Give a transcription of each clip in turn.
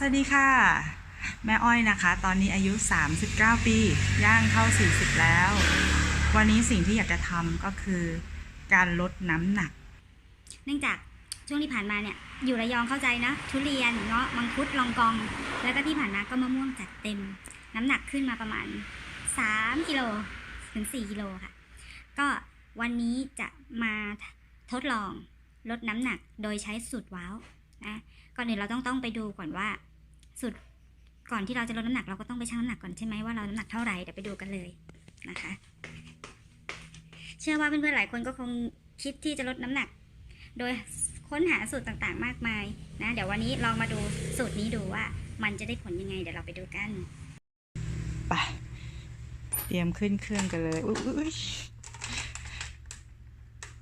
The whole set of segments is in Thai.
สวัสดีค่ะ แม่อ้อยนะคะ ตอนนี้อายุ 39 ปี ย่างเข้า 40 แล้ว วันนี้สิ่งที่อยากจะทำก็คือ การลดน้ำหนัก เนื่องจากช่วงที่ผ่านมาเนี่ย อยู่ระยองเข้าใจนะ ทุเรียนเงาะมังคุดลองกอง แล้วก็ที่ผ่านมาก็มะม่วงจัดเต็ม น้ำหนักขึ้นมาประมาณ 3กิโลถึง 4กิโลค่ะ ก็วันนี้จะมาทดลองลดน้ำหนักโดยใช้สูตรว้าวนะก่อนอื่นเราต้องต้องไปดูก่อนว่า สูตรก่อนที่เราจะลดน้ำหนักเราก็ต้องไปชั่งน้ำหนักก่อนใช่ไหมว่าเราน้ำหนักเท่าไหร่เดี๋ยวไปดูกันเลยนะคะ เชื่อว่าเพื่อนๆหลายคนก็คงคิดที่จะลดน้ำหนัก โดยค้นหาสูตรต่างๆ มากมายนะเดี๋ยววันนี้ลองมาดูสูตรนี้ดูว่ามันจะได้ผลยังไง เดี๋ยวเราไปดูกันไปเตรียมขึ้นเครื่องกันเลยอุ้ย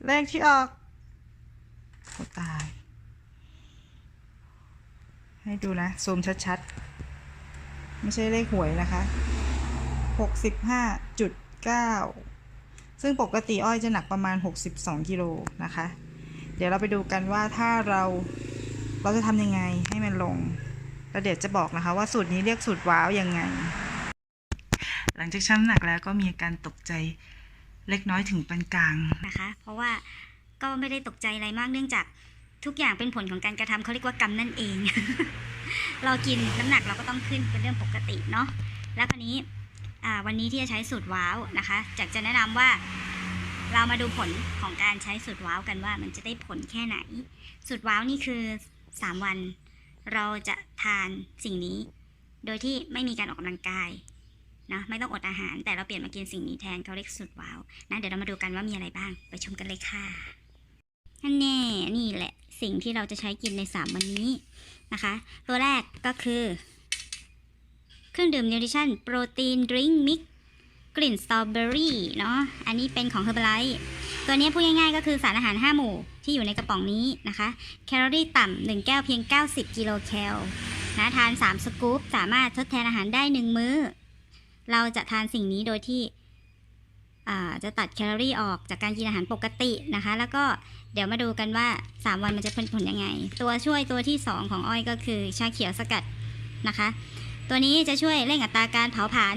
เลขที่ออกโอตาย ให้ดูนะ ซูมชัดๆ ไม่ใช่เลขหวยนะคะหกสิบห้าจุดเก้าซึ่งปกติอ้อยจะหนักประมาณ 62กิโลนะคะ เดี๋ยวเราไปดูกันว่าถ้าเราเราจะทำยังไงให้มันลง แล้วเดี๋ยวจะบอกนะคะว่าสูตรนี้เรียกสูตรว้าวยังไง หลังจากชั่งน้ำหนักแล้วก็มีอาการตกใจเล็กน้อยถึงปานกลางนะคะ เพราะว่าก็ไม่ได้ตกใจอะไรมากเนื่องจาก ทุกอย่างเป็นผลของการกระทำเขาเรียกว่ากรรมนั่นเอง เรากินน้ำหนักเราก็ต้องขึ้นเป็นเรื่องปกติเนาะแล้วคราวนี้วันนี้ที่จะใช้สูตรว้าวนะคะจากจะแนะนำว่าเรามาดูผลของการใช้สูตรว้าวกันว่ามันจะได้ผลแค่ไหน สูตรว้าวนี่คือ 3 วัน เราจะทานสิ่งนี้ โดยที่ไม่มีการออกกำลังกายนะไม่ต้องอดอาหาร แต่เราเปลี่ยนมากินสิ่งนี้แทนเขาเรียกสูตรว้าวนะเดี๋ยวเรามาดูกันว่ามีอะไรบ้างไปชมกันเลยค่ะ นั่นแน่นี่แหละสิ่งที่เราจะใช้กินใน 3 วันนี้นะคะ ตัวแรกก็คือ เครื่องดื่มนิวทริชั่นโปรตีนดริงก์มิกกลิ่นสตรอเบอรี่เนาะอันนี้เป็นของ Herbalife ตัวนี้พูดง่ายๆ ก็คือสารอาหาร 5 หมู่ที่อยู่ในกระป๋องนี้นะคะ แคลอรี่ต่ำ1แก้วเพียง 90 กิโลแคลนะทาน 3 สกู๊ปสามารถทดแทนอาหารได้ 1 มื้อ เราจะทานสิ่งนี้โดยที่ จะตัดแคลอรี่ออกจากการกินอาหารปกตินะคะ แล้วก็เดี๋ยวมาดูกันว่า 3 วันมันจะเป็นผลยังไง ตัวช่วยตัวที่ 2 ของอ้อยก็คือชาเขียวสกัดนะคะ ตัวนี้จะช่วยเร่งอัตราการเผาผลาญ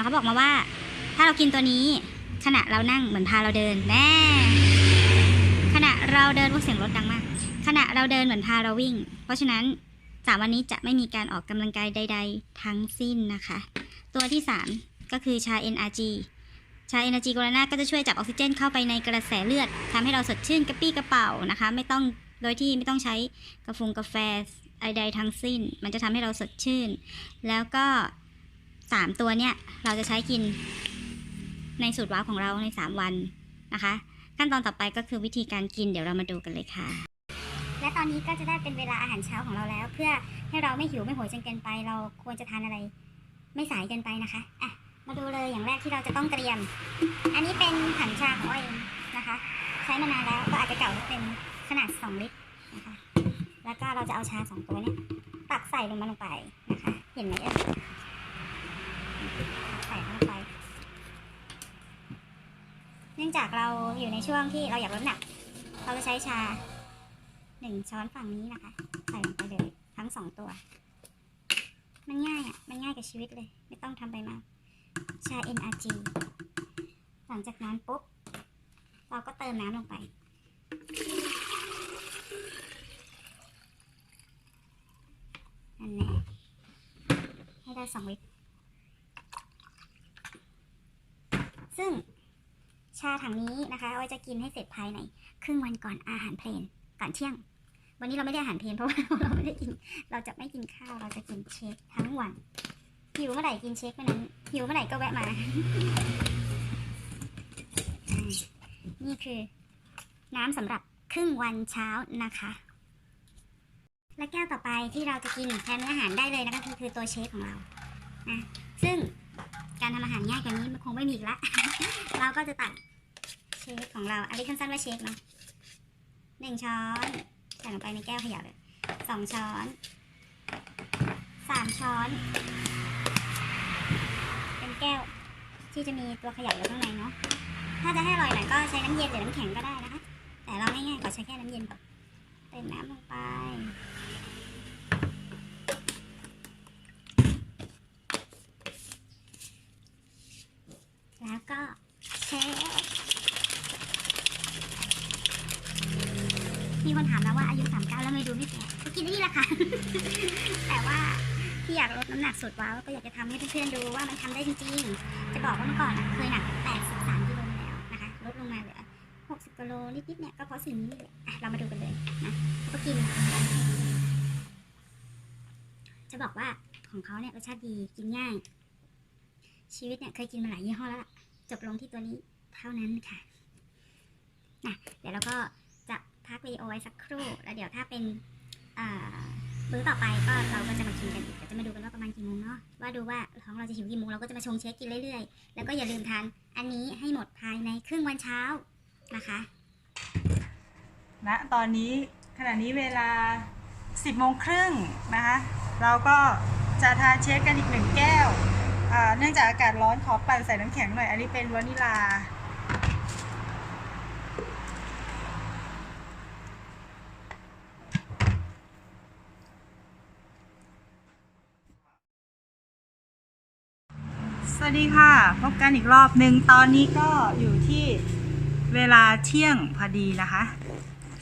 เขาบอกมาว่า ถ้าเรากินตัวนี้ขณะเรานั่งเหมือนพาเราเดินแน่ขณะเราเดินว่าเสียงรถดังมาก ขณะเราเดินเหมือนพาเราวิ่ง เพราะฉะนั้นสามวันนี้จะไม่มีการออกกำลังกายใด ๆ ทั้งสิ้นนะคะ ตัวที่ 3 ก็คือชา NRG ชา NRG โกลานาก็จะช่วยจับออกซิเจนเข้าไปในกระแสเลือดทำให้เราสดชื่นกระปี้กระเป๋านะคะ ไม่ต้องโดยที่ไม่ต้องใช้กาแฟกาแฟใดๆทั้งสิ้น มันจะทำให้เราสดชื่น แล้วก็ 3 ตัวเนี่ยเราจะใช้กินในสูตรว้าวของเราใน 3 วันนะคะ ขั้นตอนต่อไปก็คือวิธีการกินเดี๋ยวเรามาดูกันเลยค่ะ และตอนนี้ก็จะได้เป็นเวลาอาหารเช้าของเราแล้ว เพื่อให้เราไม่หิวไม่โหยจนเกินไป เราควรจะทานอะไร ไม่สายเกินไปนะคะอะ มาดูเลยอย่างแรกที่เราจะต้องเตรียม อันนี้เป็นถังชาของอ้อยนะคะ ใช้มานานแล้วก็อาจจะเก่านิดเป็นขนาด 2 ลิตรนะคะ แล้วก็เราจะเอาชาสองตัวเนี้ยตักใส่ลงมาลงไปนะคะ เห็นไหมเอ่ยใส่ลงไป เนื่องจากเราอยู่ในช่วงที่เราอยากลดน้ำหนัก เราจะใช้ชาหนึ่งช้อนฝั่งนี้นะคะ ใส่ลงไปเลยทั้งสองตัว มันง่ายอะ มันง่ายกับชีวิตเลย ไม่ต้องทำไปมาก ชา NRG หลังจากนั้นปุ๊บ เราก็เติมน้ำลงไป นั่นแหละให้ได้สองลิตรซึ่งชาถังนี้นะคะอ้อยจะกินให้เสร็จภายในครึ่งวันก่อนอาหารเพลนก่อนเที่ยง วันนี้เราไม่ได้อาหารเพลนเพราะว่าเราไม่ได้กิน เราจะไม่กินข้าวเราจะกินเชคทั้งวันหิวเมื่อไหร่กินเชคเมื่อนั้น หิวเมื่อไหร่ก็แวะมา นี่คือ น้ำสำหรับครึ่งวันเช้านะคะ และแก้วต่อไปที่เราจะกินแทนมื้ออาหารได้เลยนะคะคือคือตัวเชคของเรานะซึ่งการทำอาหารง่ายกว่านี้มันคงไม่มีอีกละ เราก็จะตักเชคของเราอันนี้สั้นๆว่าเชคเนาะหนึ่งช้อนใส่ลงไปในแก้วขยะเลยสองช้อนสามช้อน แก้ว ที่จะมีตัวขยะอยู่ข้างในเนาะ ถ้าจะให้อร่อยหน่อยก็ใช้น้ำเย็นหรือน้ำแข็งก็ได้นะคะ แต่เราง่ายๆก็ใช้แค่น้ำเย็นก่อนเติมน้ำลงไปแล้วก็เชฟมีคนถามแล้วว่าอายุ 39 แล้วไม่ดูไม่แก่ก็กินนี่แหละค่ะ แต่ว่า ที่อยากลดน้ำหนักสุดว้าวก็อยากจะทำให้เพื่อนๆดูว่ามันทำได้จริงๆ จะบอกว่าเมื่อก่อนอะเคยหนัก 83กิโลแล้วนะคะลดลงมาเหลือ 60กิโลนิดๆเนี่ยก็เพราะสิ่งนี้นี่แหละอะเรามาดูกันเลยนะก็กิน จะบอกว่าของเขาเนี่ยรสชาติดีกินง่าย ชีวิตเนี่ยเคยกินมาหลายยี่ห้อแล้วล่ะจบลงที่ตัวนี้เท่านั้นค่ะนะเดี๋ยวเราก็จะพักวิดีโอไว้สักครู่ แล้วเดี๋ยวถ้าเป็นอ่า มื้อต่อไปก็เราก็จะมากินกันอีกเดี๋ยวจะมาดูกันว่าประมาณกี่โมงเนาะว่าดูว่าท้องเราจะหิวกี่โมงเราก็จะมาชงเช็คกินเรื่อยๆ แล้วก็อย่าลืมทานอันนี้ให้หมดภายในครึ่งวันเช้านะคะณตอนนี้ขณะนี้เวลา 10โมงครึ่งนะคะเราก็จะทานเชคกันอีกหนึ่งแก้วเนื่องจากอากาศร้อนขอปั่นใส่น้ำแข็งหน่อย อันนี้เป็นวานิลา วัสดีค่ะ พบกันอีกรอบหนึ่งตอนนี้ก็อยู่ที่เวลาเที่ยงพอดีนะคะ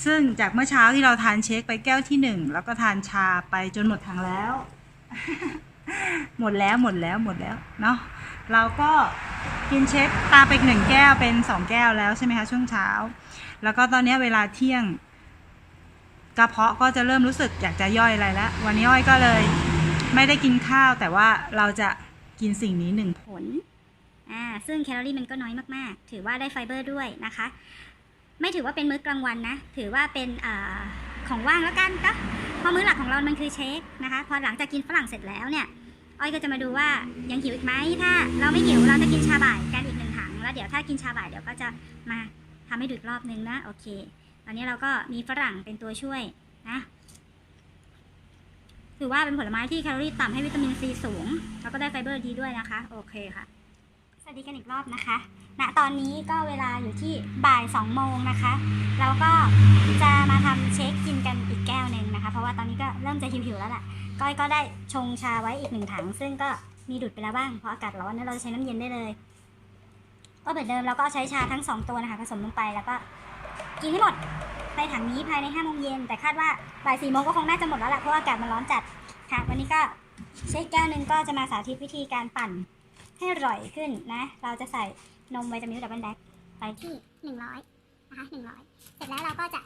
ซึ่งจากเมื่อเช้าที่เราทานเช็คไปแก้วที่หนึ่งแล้วก็ทานชาไปจนหมดถังแล้ว หมดแล้วหมดแล้วหมดแล้วเนาะเราก็กินเช็คตาไปหนึ่งแก้วเป็นสองแก้วแล้วใช่ไหมคะช่วงเช้า แล้วก็ตอนนี้เวลาเที่ยงกระเพาะก็จะเริ่มรู้สึกอยากจะย่อยอะไรแล้ววันนี้อ้อยก็เลย ไม่ได้กินข้าวแต่ว่าเราจะ กินสิ่งนี้หนึ่งผลอ่าซึ่งแคลอรี่มันก็น้อยมากๆ ถือว่าได้ไฟเบอร์ด้วยนะคะ ไม่ถือว่าเป็นมื้อกลางวันนะ ถือว่าเป็นอของว่างแล้วกันก็เพราะมื้อหลักของเรา มันคือเชคนะคะ พอหลังจากกินฝรั่งเสร็จแล้วเนี่ย อ้อยก็จะมาดูว่ายังหิวอีกไหมถ้า เราไม่หิวเราจะกินชาบ่ายกันอีกหนึ่งถัง แล้วเดี๋ยวถ้ากินชาบ่ายเดี๋ยวก็จะมาทำให้ดูอีกรอบนึงนะ โอเค ตอนนี้เราก็มีฝรั่งเป็นตัวช่วยนะ ถือว่าเป็นผลไม้ที่แคลอรี่ต่ำให้วิตามินซีสูง แล้วก็ได้ไฟเบอร์ดีด้วยนะคะ โอเคค่ะ สวัสดีกันอีกรอบนะคะ ณ ตอนนี้ก็เวลาอยู่ที่บ่าย2โมงนะคะ แล้วก็จะมาทำเช็คกินกันอีกแก้วหนึ่งนะคะ เพราะว่าตอนนี้ก็เริ่มจะหิวๆแล้วแหละก้อยก็ได้ชงชาไว้อีกหนึ่งถัง ซึ่งก็มีดูดไปแล้วบ้าง เพราะอากาศร้อนนะเราจะใช้น้ำเย็นได้เลย ก็เหมือนเดิมเราก็ใช้ชาทั้งสองตัวนะคะผสมลงไปแล้วก็กินให้หมด ในถังนี้ภายใน5โมงเย็นแต่คาดว่าบ่าย4โมงก็คงน่าจะหมดแล้วแหละเพราะอากาศมันร้อนจัดค่ะ วันนี้ก็เช็คแก้วหนึ่งก็จะมาสาธิตวิธีการปั่นให้อร่อยขึ้นนะ เราจะใส่นมไวตามินดับเบิลแดกไปที่หนึ่งร้อยนะคะหนึ่งร้อยเสร็จแล้วเราก็จะ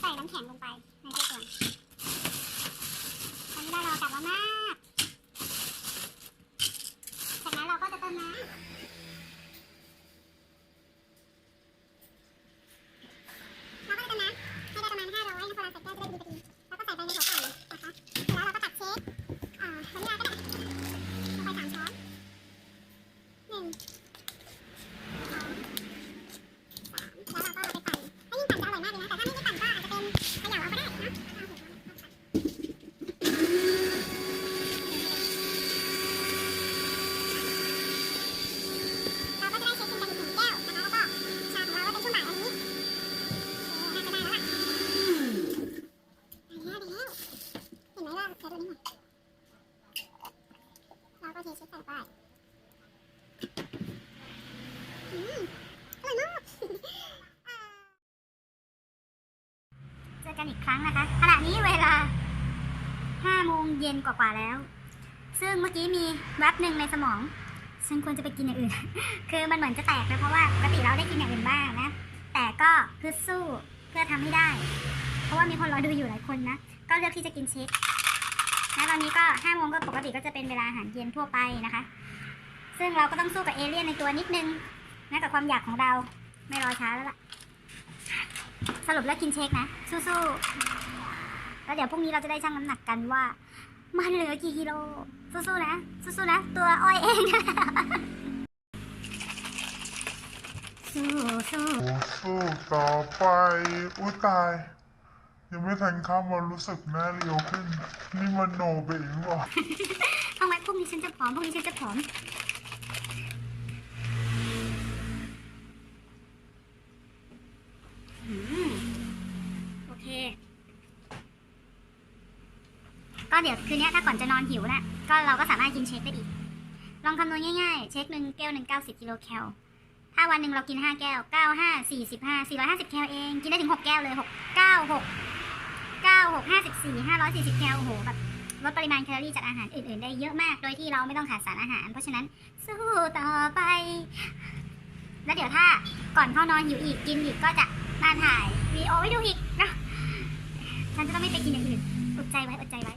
ใส่น้ำแข็งลงไปในทุกส่วนตอนนี้เราอกาศร้อนมากจากนั้นเราก็จะเติมน้ำเราก็จะเติมน้ำให้ได้ประมาณ500นะพอเราใส่แก้วจะได้ดีพอดีแล้วก็ใส่ไปในหัวไก่นะคะแล้วเราก็ตักเช็คอ่าวานิลลาก็ได้ ลงไปสามช้อนหนึ่งสองสามแล้วเราก็เอาไปปั่นถ้ายิ่งปั่นจะอร่อยมากเลยนะ แต่ถ้าไม่ได้ปั่นก็อาจจะเป็นเขย่าเอาก็ได้นะเอาถูกเราก็จะได้เช็คกินกันอีกหนึ่งแก้วนะคะ แล้วก็ชาของเราก็เป็นช่วงบ่ายวันนี้โอเคน่าจะได้แล้วล่ะได้แล้วได้แล้วเห็นไหมว่าเทสตัวนี้หมด เราก็เทเช็คใส่ไปอืมอร่อยมาก เจอ กันอีกครั้งนะคะ ขณะนี้เวลา5โมงเย็นกว่าๆแล้ว ซึ่งเมื่อกี้มีแวบหนึ่งในสมอง ฉันควรจะไปกินอย่างอื่น คือมันเหมือนจะแตกเลยเพราะว่าปกติเราได้กินอย่างอื่นบ้างนะ แต่ก็คือสู้เพื่อทำให้ได้ เพราะว่ามีคนรอดูอยู่หลายคนนะ ก็เลือกที่จะกินเชคนะตอนนี้ก็5โมงก็ปกติก็จะเป็นเวลาอาหารเย็นทั่วไปนะคะ ซึ่งเราก็ต้องสู้กับเอเลี่ยนในตัวนิดนึงนะกับความอยากของเรา ไม่รอช้าแล้วล่ะ สรุปแล้วกินเช็คนะ สู้ๆ แล้วเดี๋ยวพรุ่งนี้เราจะได้ชั่งน้ำหนักกันว่า มันเหลือกี่กิโล สู้ๆ นะ สู้ๆ นะ ตัวอ้อยเองสู้สู้โอ้สู้ต่อไป อุ้ยตาย ยังไม่ทันข้ามมารู้สึกหน้าเรียวขึ้น นี่มันโนไปอีกหรือเปล่าทำไมพรุ่งนี้ฉันจะผอมพรุ่งนี้ฉันจะผอม อืมโอเค ก็เดี๋ยวคืนนี้ถ้าก่อนจะนอนหิวนะ่ะก็เราก็สามารถกินเชคได้อีก ลองคำนวณง่ายๆ เชคหนึ่งแก้วหนึ่งเก้าสิบกิโลแคล ถ้าวันหนึ่งเรากินห้าแก้วเก้าห้าสี่สิบห้าสี่ร้อยห้าสิบแคลเอง กินได้ถึงหกแก้วเลยหกเก้าหกเก้าหกห้าสิบสี่ห้าร้อยสี่สิบแคลโอ้โหแบบลดปริมาณแคลอรี่จากอาหารอื่นๆ ได้เยอะมาก โดยที่เราไม่ต้องขาดสารอาหาร เพราะฉะนั้นสู้ต่อไป แล้วเดี๋ยวถ้าก่อนเข้านอนหิวอีกกินอีกก็จะมาถ่ายวีดีโอให้ดูอีกนะฉันจะต้องไม่ไปกินอย่างอื่น ใจไว้ อดใจไว้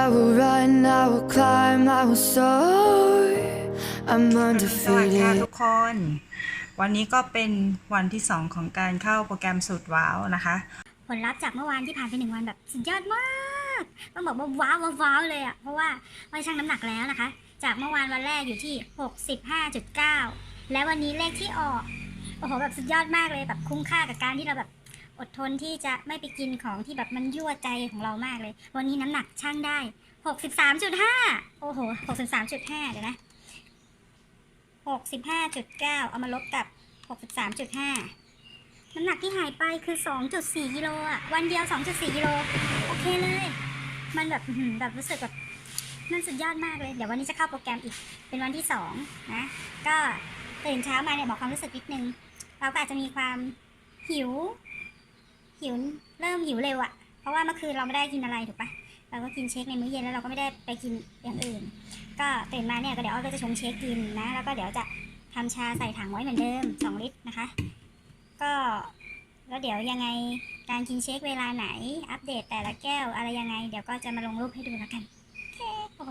I will run, I will climb, I will soar. I'm สวัสดีค่ะ undefeated. ทุกคน วันนี้ก็เป็นวันที่ 2 ของการเข้าโปรแกรมสูตรว้าวนะคะ ผลลัพธ์จากเมื่อวานที่ผ่านไปหนึ่งวันแบบสุดยอดมาก ต้องบอกว่าว้าวว้าวว้าวเลยอะ่ะ เพราะว่าเราชั่งน้ำหนักแล้วนะคะ จากเมื่อวานวันแรกอยู่ที่ 65.9 แล้ววันนี้เลขที่ออก โอ้โหแบบสุดยอดมากเลยแบบคุ้มค่ากับการที่เราแบบอดทนที่จะไม่ไปกินของที่แบบมันยั่วใจของเรามากเลย วันนี้น้ำหนักชั่งได้ 63.5 โอ้โห 63.5 เดี๋ยวนะ 65.9 เอามาลบกับ 63.5น้ำหนักที่หายไปคือ 2.4 กิโลอะ วันเดียว 2.4 กิโล โอเคเลย มันแบบแบบรู้สึกแบบ มันสุดยอดมากเลย เดี๋ยววันนี้จะเข้าโปรแกรมอีก เป็นวันที่2นะ ก็ตื่นเช้ามาเนี่ยบอกความรู้สึกนิดนึง เราก็อาจจะมีความหิว หิว เริ่มหิวเร็วอะเพราะว่าเมื่อคืนเราไม่ได้กินอะไรถูกปะเราก็กินเช็คในมื้อเย็นแล้วเราก็ไม่ได้ไปกินอย่างอื่น ก็ตื่นมาเนี่ยก็เดี๋ยวอ้อยก็จะชงเช็คกินนะ แล้วก็เดี๋ยวจะทำชาใส่ถังไว้เหมือนเดิม 2 ลิตรนะคะ ก็แล้วเดี๋ยวยังไงการกินเช็คเวลาไหน อัปเดตแต่ละแก้วอะไรยังไง เดี๋ยวก็จะมาลงรูปให้ดูแล้วกัน โ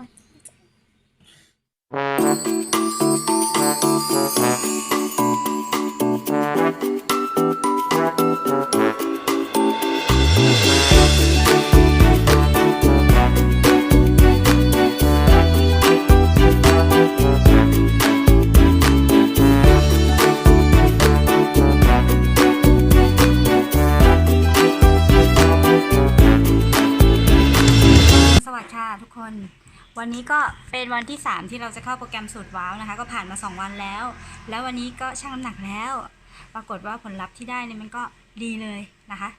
อ วันนี้ก็เป็นวันที่ 3 ที่เราจะเข้าโปรแกรมสูตรว้าวนะคะ ก็ผ่านมา 2 วันแล้ว แล้ววันนี้ก็ชั่งน้ำหนักแล้ว ปรากฏว่าผลลัพธ์ที่ได้เนี่ยมันก็ดีเลยนะคะ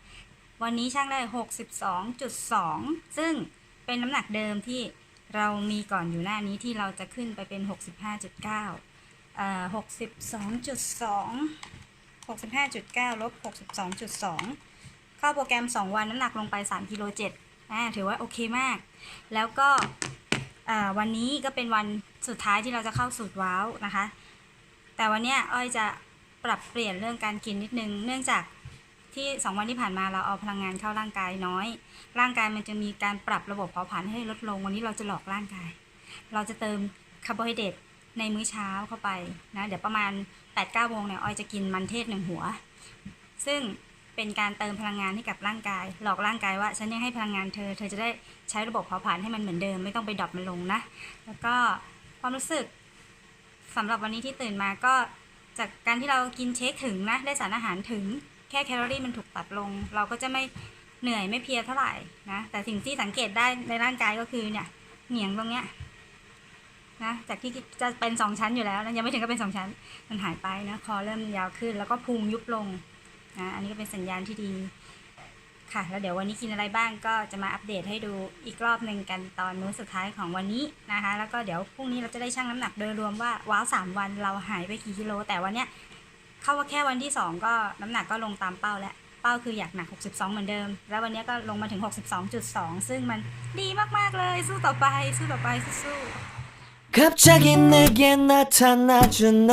วันนี้ชั่งได้ 62.2 ซึ่งเป็นน้ำหนักเดิมที่เรามีก่อนอยู่หน้านี้ที่เราจะขึ้นไปเป็น 65.9เอ่อ62.2 65.9ลบ62.2 เข้าโปรแกรม 2 วันน้ำหนักลงไป 3กิโล7อ่าถือว่าโอเคมาก แล้วก็ วันนี้ก็เป็นวันสุดท้ายที่เราจะเข้าสูตรว้าวนะคะ แต่วันเนี้ยอ้อยจะปรับเปลี่ยนเรื่องการกินนิดนึง เนื่องจากที่ 2 วันที่ผ่านมาเราเอาพลังงานเข้าร่างกายน้อย ร่างกายมันจะมีการปรับระบบเผาผลาญให้ลดลง วันนี้เราจะหลอกร่างกาย เราจะเติมคาร์โบไฮเดรตในมื้อเช้าเข้าไปนะ เดี๋ยวประมาณ8-9โมงเนี่ยอ้อยจะกินมันเทศหนึ่งหัว ซึ่ง เป็นการเติมพลังงานให้กับร่างกาย หลอกร่างกายว่าฉันยังให้พลังงานเธอ เธอจะได้ใช้ระบบเผาผลาญให้มันเหมือนเดิม ไม่ต้องไปดรอปมันลงนะ แล้วก็ความรู้สึกสำหรับวันนี้ที่ตื่นมาก็จากการที่เรากินเชคถึงนะ ได้สารอาหารถึงแค่แคลอรี่มันถูกตัดลง เราก็จะไม่เหนื่อยไม่เพลียเท่าไหร่นะ แต่สิ่งที่สังเกตได้ในร่างกายก็คือเนี่ยเหนียงตรงเนี้ยนะจากที่จะเป็นสองชั้นอยู่แล้วนะยังไม่ถึงก็เป็นสองชั้น มันหายไปนะคอเริ่มยาวขึ้น แล้วก็พุงยุบลง นะอันนี้ก็เป็นสัญญาณที่ดี ค่ะ แล้วเดี๋ยววันนี้กินอะไรบ้างก็จะมาอัปเดตให้ดูอีกรอบหนึ่งกันตอนมื้อสุดท้ายของวันนี้นะคะ แล้วก็เดี๋ยวพรุ่งนี้เราจะได้ชั่งน้ำหนักโดยรวมว่าว้าวสามวันเราหายไปกี่กิโล แต่วันเนี้ยเข้าว่าแค่วันที่สองก็น้ำหนักก็ลงตามเป้าแล้ว เป้าคืออยากหนัก 62 เหมือนเดิม แล้ววันเนี้ยก็ลงมาถึง 62.2 ซึ่งมันดีมากๆเลย สู้ต่อไป สู้ต่อไปสู้ๆ 갑자기 내게 나타나준 너